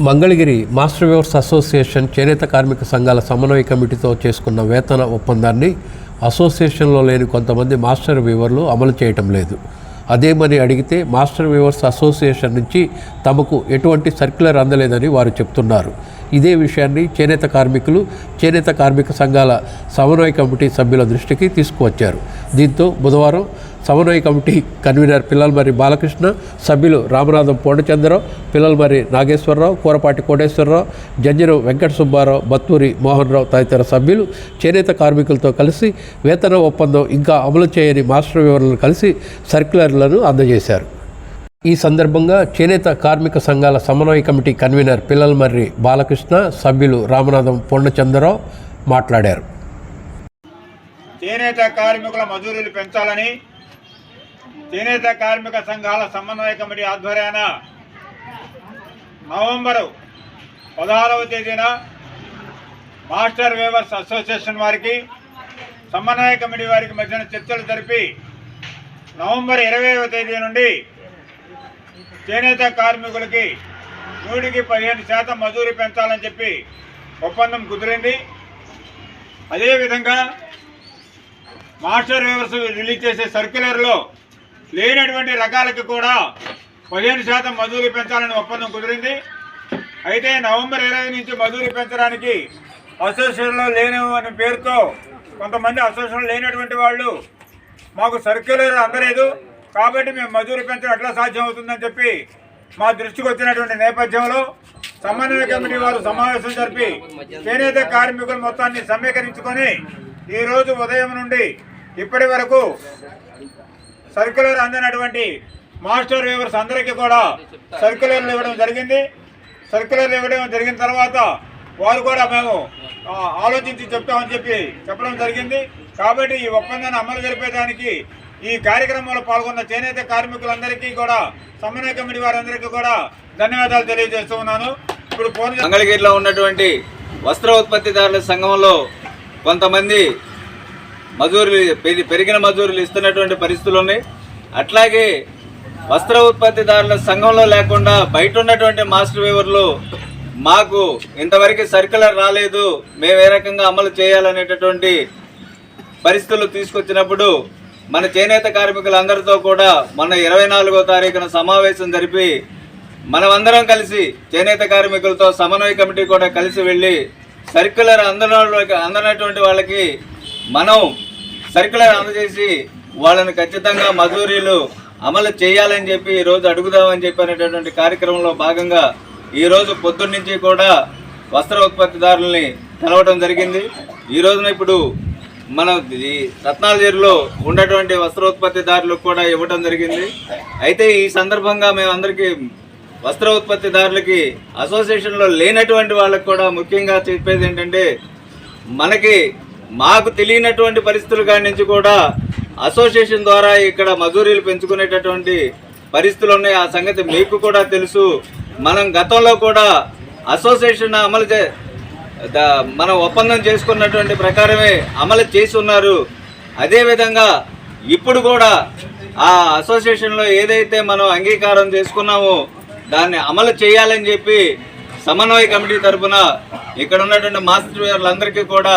Mangalagiri master viewers association చేనేత కార్మిక సంఘాల సమన్వయ కమిటీతో చేసుకున్న వేతన ఒప్పందాన్ని అసోసియేషన్లో లేని కొంతమంది మాస్టర్ వ్యూవర్లు అమలు చేయటం లేదు. అదేమని అడిగితే మాస్టర్ వ్యూవర్స్ అసోసియేషన్ నుంచి తమకు ఎటువంటి సర్క్యులర్ అందలేదని వారు చెప్తున్నారు. ఇదే విషయాన్ని చేనేత కార్మికులు చేనేత కార్మిక సంఘాల సమన్వయ కమిటీ సభ్యుల దృష్టికి తీసుకువచ్చారు. దీంతో బుధవారం సమన్వయ కమిటీ కన్వీనర్ పిల్లలమర్రి బాలకృష్ణ సభ్యులు రామనాథం పూర్ణచంద్రరావు పిల్లలమర్రి నాగేశ్వరరావు కూరపాటి కోటేశ్వరరావు జంజరం వెంకట సుబ్బారావు బత్తూరి మోహన్ రావు తదితర సభ్యులు చేనేత కార్మికులతో కలిసి వేతన ఒప్పందం ఇంకా అమలు చేయని మాస్టర్ వివరాలను కలిసి సర్క్యులర్లను అందజేశారు. ఈ సందర్భంగా చేనేత కార్మిక సంఘాల సమన్వయ కమిటీ కన్వీనర్ పిల్లలమర్రి బాలకృష్ణ సభ్యులు రామనాథం పూర్ణచంద్రరావు మాట్లాడారు. చేనేత కార్మికుల మజూరీలు పెంచాలని చేనేత కార్మిక సంఘాల సమన్వయ కమిటీ ఆధ్వర్యాన నవంబరు పదహారవ తేదీన మాస్టర్ వేవర్స్ అసోసియేషన్ వారికి సమన్వయ కమిటీ వారికి మధ్యన చర్చలు జరిపి నవంబర్ ఇరవైవ తేదీ నుండి చేనేత కార్మికులకి నూటికి పదిహేను శాతం మజూరీ పెంచాలని చెప్పి ఒప్పందం కుదిరింది. అదేవిధంగా మాస్టర్ వేవర్స్ రిలీజ్ చేసే సర్క్యులర్లో లేనటువంటి రకాలకు కూడా పదిహేను శాతం మజూరీ పెంచాలని ఒప్పందం కుదిరింది. అయితే నవంబర్ ఇరవై నుంచి మజూరీ పెంచడానికి అసోసియేషన్లో లేని అనే పేరుతో కొంతమంది అసోసియేషన్ లేనటువంటి వాళ్ళు మాకు సర్క్యులర్ అందలేదు. కాబట్టి మేము మజూరీ పెంచడం ఎట్లా సాధ్యం అవుతుందని చెప్పి మా దృష్టికి వచ్చినటువంటి నేపథ్యంలో సమన్వయ కమిటీ వారు సమావేశం జరిపి చేనేత కార్మికుల మొత్తాన్ని సమీకరించుకొని ఈరోజు ఉదయం నుండి ఇప్పటి వరకు సర్క్యులర్ అందినటువంటి మాస్టర్ వేవర్స్ అందరికీ కూడా సర్క్యులర్లు ఇవ్వడం జరిగింది. సర్క్యులర్లు ఇవ్వడం జరిగిన తర్వాత వారు కూడా మేము ఆలోచించి చెప్తామని చెప్పి చెప్పడం జరిగింది. కాబట్టి ఈ ఒప్పందాన్ని అమలు జరిపేదానికి ఈ కార్యక్రమంలో పాల్గొన్న చేనేత కార్మికులందరికీ కూడా సమన్వయ కమిటీ వారందరికీ కూడా ధన్యవాదాలు తెలియజేస్తూ ఉన్నాను. ఇప్పుడు ఫోన్ మంగళగిరిలో ఉన్నటువంటి వస్త్ర ఉత్పత్తిదారుల సంఘంలో కొంతమంది మజూరులు పెరిగిన మజూరులు ఇస్తున్నటువంటి పరిస్థితులు ఉన్నాయి. అట్లాగే వస్త్ర ఉత్పత్తిదారుల సంఘంలో లేకుండా బయట ఉన్నటువంటి మాస్టర్ వేవర్లు మాకు ఇంతవరకు సర్కులర్ రాలేదు మేము ఏ రకంగా అమలు చేయాలనేటటువంటి పరిస్థితులు తీసుకొచ్చినప్పుడు మన చేనేత కార్మికులందరితో కూడా మన ఇరవై నాలుగో తారీఖున సమావేశం జరిపి మనమందరం కలిసి చేనేత కార్మికులతో సమన్వయ కమిటీ కూడా కలిసి వెళ్ళి సర్క్యులర్ అందనటువంటి వాళ్ళకి మనం సర్క్యులర్ అందజేసి వాళ్ళని ఖచ్చితంగా మజూరీలు అమలు చేయాలని చెప్పి ఈరోజు అడుగుదామని చెప్పి అనేటటువంటి కార్యక్రమంలో భాగంగా ఈరోజు పొద్దున్న నుంచి కూడా వస్త్ర ఉత్పత్తిదారుల్ని కలవడం జరిగింది. ఈ రోజున ఇప్పుడు మన ఈ రత్నాలజీరులో ఉన్నటువంటి వస్త్రోత్పత్తిదారులకు కూడా ఇవ్వడం జరిగింది. అయితే ఈ సందర్భంగా మేమందరికీ వస్త్ర ఉత్పత్తిదారులకి అసోసియేషన్లో లేనటువంటి వాళ్ళకి కూడా ముఖ్యంగా చెప్పేది ఏంటంటే మనకి మాకు తెలియనటువంటి పరిస్థితుల కాడి నుంచి కూడా అసోసియేషన్ ద్వారా ఇక్కడ మజూరీలు పెంచుకునేటటువంటి పరిస్థితులు ఉన్నాయి. ఆ సంగతి మీకు కూడా తెలుసు. మనం గతంలో కూడా అసోసియేషన్ అమలు చే మనం ఒప్పందం చేసుకున్నటువంటి ప్రకారమే అమలు చేసి ఉన్నారు. అదేవిధంగా ఇప్పుడు కూడా ఆ అసోసియేషన్లో ఏదైతే మనం అంగీకారం చేసుకున్నామో దాన్ని అమలు చేయాలని చెప్పి సమన్వయ కమిటీ తరఫున ఇక్కడ ఉన్నటువంటి మాస్టర్ వీరులందరికీ కూడా